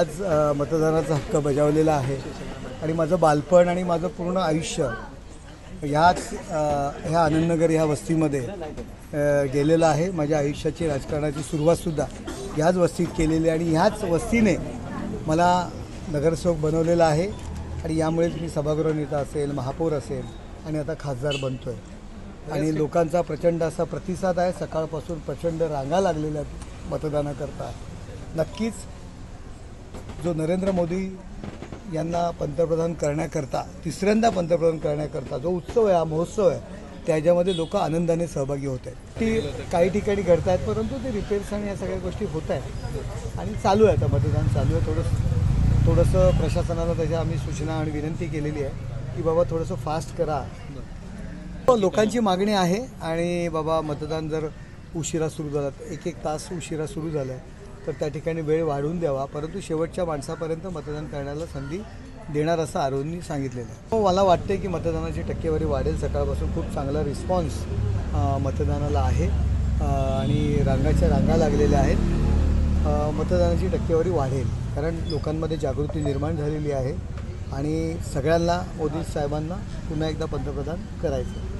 आज मतदानाचा हक्क बजावलेला आहे आणि माझं बालपण आणि माझं पूर्ण आयुष्य ह्याच ह्या आनंदनगर ह्या वस्तीमध्ये गेलेलं आहे. माझ्या आयुष्याची राजकारणाची सुरुवातसुद्धा ह्याच वस्तीत केलेली आहे आणि ह्याच वस्तीने मला नगरसेवक बनवलेला आहे आणि यामुळेच मी सभागृह नेता असेल महापौर असेल आणि आता खासदार बनतो आहे आणि लोकांचा प्रचंड असा प्रतिसाद आहे. सकाळपासून प्रचंड रांगा लागलेल्या आहेत मतदानाकरता. नक्कीच जो नरेंद्र मोदी यांना पंतप्रधान करण्याकरता तिसऱ्यांदा पंतप्रधान करण्याकरता जो उत्सव आहे हा महोत्सव आहे त्याच्यामध्ये लोक आनंदाने सहभागी होत आहेत. ती काही ठिकाणी घडत आहेत परंतु ते रिपेअर्स आणि या सगळ्या गोष्टी होत आहेत. आणि चालू आहे आता मतदान चालू आहे. थोडंसं थोडंसं प्रशासनाला त्याच्या आम्ही सूचना आणि विनंती केलेली आहे की बाबा थोडंसं फास्ट करा. लोकांची मागणी आहे आणि बाबा मतदान जर उशिरा सुरू झालं एक एक तास उशिरा सुरू झालं तर त्या ठिकाणी वेळ वाढवून द्यावा. परंतु शेवटच्या माणसापर्यंत मतदान करण्याला संधी देणार असं आरोग्यनी सांगितलेलं आहे. हो, मला वाटते की मतदानाची टक्केवारी वाढेल. सकाळपासून खूप चांगला रिस्पॉन्स मतदानाला आहे. आणि रांगाच्या रांगा लागलेल्या आहेत. मतदानाची टक्केवारी वाढेल. कारण लोकांमध्ये जागृती निर्माण झालेली आहे. आणि सगळ्यांना मोदी साहेबांना पुन्हा एकदा पंतप्रधान करायचं आहे.